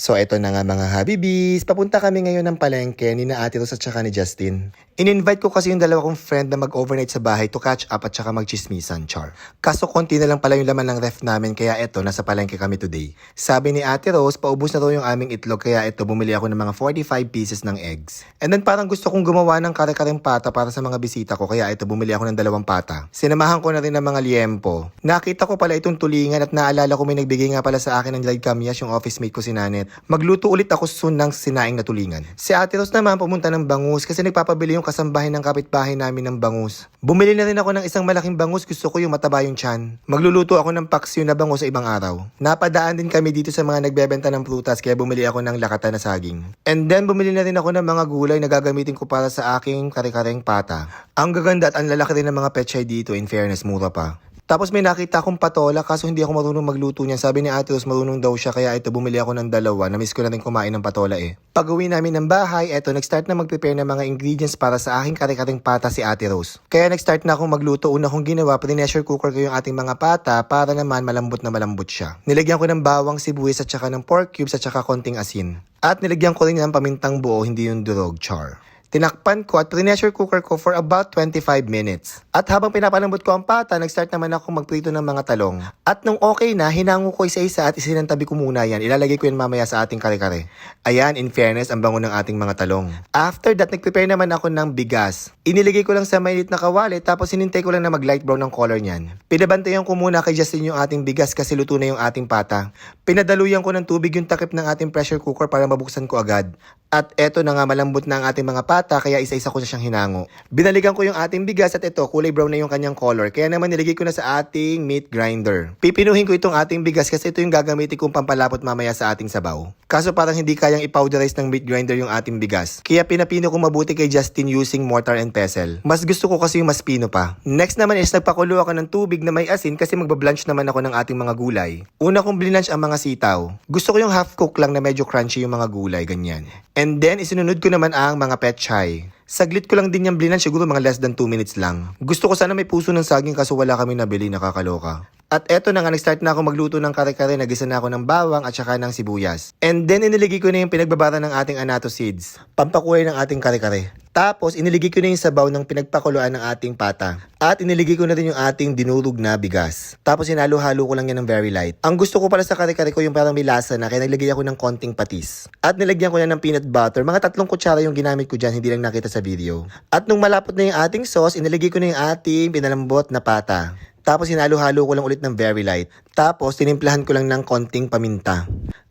So eto na nga mga Habibis, papunta kami ngayon ng palengke ni na Ate Rose at saka ni Justin. In-invite ko kasi yung dalawa kong friend na mag-overnight sa bahay to catch up at saka magchismisan, char. Kaso konti na lang pala yung laman ng ref namin kaya eto, nasa palengke kami today. Sabi ni Ate Rose, paubos na raw yung aming itlog kaya eto, bumili ako ng mga 45 pieces ng eggs. And then parang gusto kong gumawa ng kare-kareng pata para sa mga bisita ko kaya eto, bumili ako ng dalawang pata. Sinamahan ko na rin ng mga liempo. Nakita ko pala itong tulingan at naalala ko may nagbigay nga pala sa akin ng dried kamyas yung office mate ko si Nanet. Magluto ulit ako soon ng sinaing na tulingan. Si Ate Rose naman pumunta ng bangus kasi nagpapabili yung kasambahay ng kapitbahay namin ng bangus. Bumili na rin ako ng isang malaking bangus, gusto ko yung mataba yung chan. Magluluto ako ng paksiw na bangus sa ibang araw. Napadaan din kami dito sa mga nagbebenta ng prutas kaya bumili ako ng lakata na saging. And then bumili na rin ako ng mga gulay na gagamitin ko para sa aking kare-kareng pata. Ang gaganda at ang lalaki rin ng mga pechay dito, in fairness, mura pa. Tapos may nakita akong patola kaso hindi ako marunong magluto niyan. Sabi ni Ate Rose marunong daw siya kaya ito bumili ako ng dalawa. Namiss ko na rin kumain ng patola eh. Pag uwi namin ng bahay, eto nag-start na mag-prepare ng mga ingredients para sa aking kare-kareng pata si Ate Rose. Kaya nag-start na akong magluto. Una kong ginawa, pre-pressure cooker ko yung ating mga pata para naman malambot na malambot siya. Nilagyan ko ng bawang, sibuyas at saka ng pork cubes at saka konting asin. At nilagyan ko rin ng pamintang buo, hindi yung durog char. Tinakpan ko at pressure cooker ko for about 25 minutes. At habang pinapalambot ko ang pata, nag-start naman ako magprito ng mga talong. At nung okay na, hinango ko isa-isa at isinantabi ko muna yan. Ilalagay ko yan mamaya sa ating kare-kare. Ayan, in fairness, ang bango ng ating mga talong. After that, nag-prepare naman ako ng bigas. Iniligay ko lang sa mainit na kawali tapos sinintay ko lang na mag-light brown ng color niyan. Pinabantayan ko muna kay Justin yung ating bigas kasi luto na yung ating pata. Pinadaluyan ko ng tubig yung takip ng ating pressure cooker para mabuksan ko agad. At eto na nga malambot na ang ating mga pata kaya isa-isa ko na siyang hinango. Binaligan ko yung ating bigas at ito kulay brown na yung kanyang color kaya naman niligay ko na sa ating meat grinder. Pipinuhin ko itong ating bigas kasi ito yung gagamitin kong pampalapot mamaya sa ating sabaw. Kaso parang hindi kayang i-powderize ng meat grinder yung ating bigas. Kaya pinapino ko mabuti kay Justin using mortar and pestle. Mas gusto ko kasi yung mas pino pa. Next naman is nagpakulo ako ng tubig na may asin kasi magbablanch naman ako ng ating mga gulay. Una kong blinanch ang mga sitaw. Gusto ko yung half cook lang na medyo crunchy yung mga gulay, ganyan. And then, isinunod ko naman ang mga petchay. Saglit ko lang din yung blinan, siguro mga less than 2 minutes lang. Gusto ko sana may puso ng saging kaso wala kami nabili, nakakaloka. At eto na nga, nag-start na ako magluto ng kare-kare, nagisa na ako ng bawang at saka ng sibuyas. And then, iniligay ko na yung pinagbabara ng ating anato seeds. Pampakuhay ng ating kare-kare. Tapos, iniligay ko na yung sabaw ng pinagpakuluan ng ating pata. At iniligay ko na din yung ating dinurog na bigas. Tapos, hinalo-halo ko lang yan ng very light. Ang gusto ko pala sa kare-kare ko yung parang may lasa na, kaya naglagay ako ng konting patis. At nilagyan ko na ng peanut butter. Mga tatlong kutsara yung ginamit ko dyan, hindi lang nakita sa video. At nung malapot na yung ating sauce, iniligay ko na yung ating pinalambot na pata. Tapos hinalo-halo ko lang ulit ng very light. Tapos tinimplahan ko lang ng konting paminta.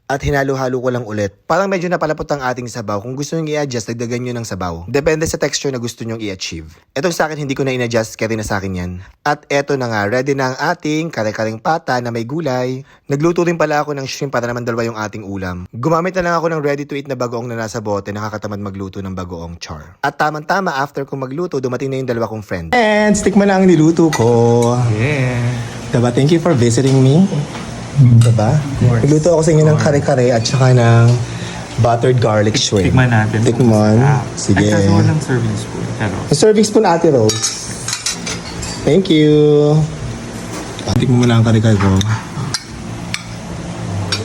At hinalo-halo ko lang ulit. Parang medyo napalapot ang ating sabaw. Kung gusto nyo i-adjust, dagdagan nyo ng sabaw. Depende sa texture na gusto nyo i-achieve. Etong sa akin, hindi ko na in-adjust, kaya na sa akin yan. At eto na nga, ready na ang ating kare-kareng pata na may gulay. Nagluto rin pala ako ng shrimp para naman dalawa yung ating ulam. Gumamit na lang ako ng ready-to-eat na bagoong na nasa bote, nakakatamad magluto ng bagoong char. At tamang-tama, after kong magluto, dumating na yung dalawa kong friend. And stick mo na ang niluto ko. Yeah. Diba? Thank you for visiting me. Diba? Nagluto ako sa inyo ng kare-kare at saka ng buttered garlic shrimp. Tikman natin. Tikman. Ah, Sige. Ay, kaso walang serving spoon. Pero, Yung serving spoon, Ate Rose. Thank you. Ah, Tikman mo na ang kare-kare ko.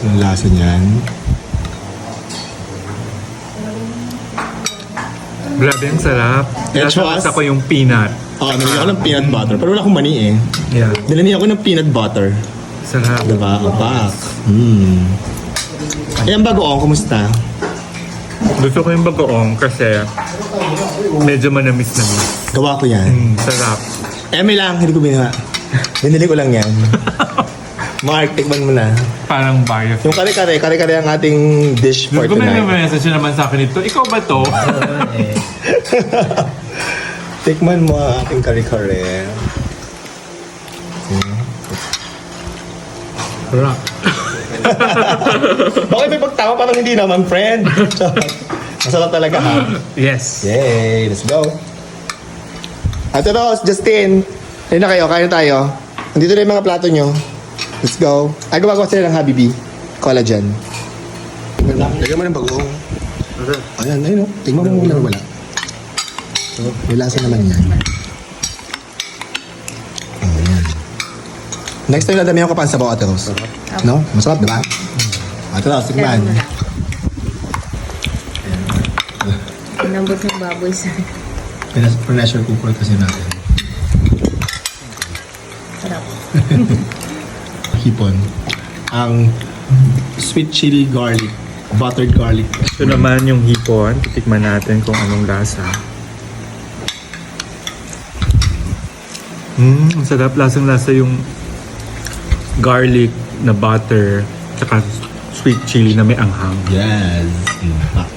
Ang lasa niyan. grabe ang sarap. It Nasa was- ako yung peanut. Oo, oh, nilagyan ko ng peanut butter. Pero wala akong mani eh. Yeah. Nilagyan ako ng peanut butter. Sarap. Diba? Opak. Hmm. Ang bagoong, kumusta? Gusto ko yung bagoong kasi medyo manamis-namis. Gawa ko yan. Mm, sarap. Eme lang, hindi ko binuha. Binili ko lang yan. Mark, tikman mo na. Parang bias. Yung kare-kare, kare-kare ang ating dish for Kung may tonight. message naman sa akin ito, ikaw ba to? Tikman mo ang ating kare-kare. Sarap. Bakit may pagtama? Parang hindi naman, friend. Masarap talaga, ha? Yes. Yay! Let's go! Ate Rose, Justin! Ayun na kayo, kain na tayo. Nandito na yung mga plato nyo. Let's go. Ay, gumagawa sila ng Habibi. Collagen. Lagyan mo ng bagoong. Ayan, ayun o. Tingnan mo muna wala. So, may lasa naman yan. Next time nadamihan ko pa ang sabaw Rose. No? Masarap, di ba? Ate Rose, tikman. Kaya Inambot ng baboy sa Pinas- Pressure cooker kasi natin. sarap. Hipon. Ang sweet chili garlic. Buttered garlic. Ito naman yung hipon. Titikman natin kung anong lasa. Mmm, ang sarap lasang lasa yung garlic na butter tsaka sweet chili na may anghang. Yes. Mm.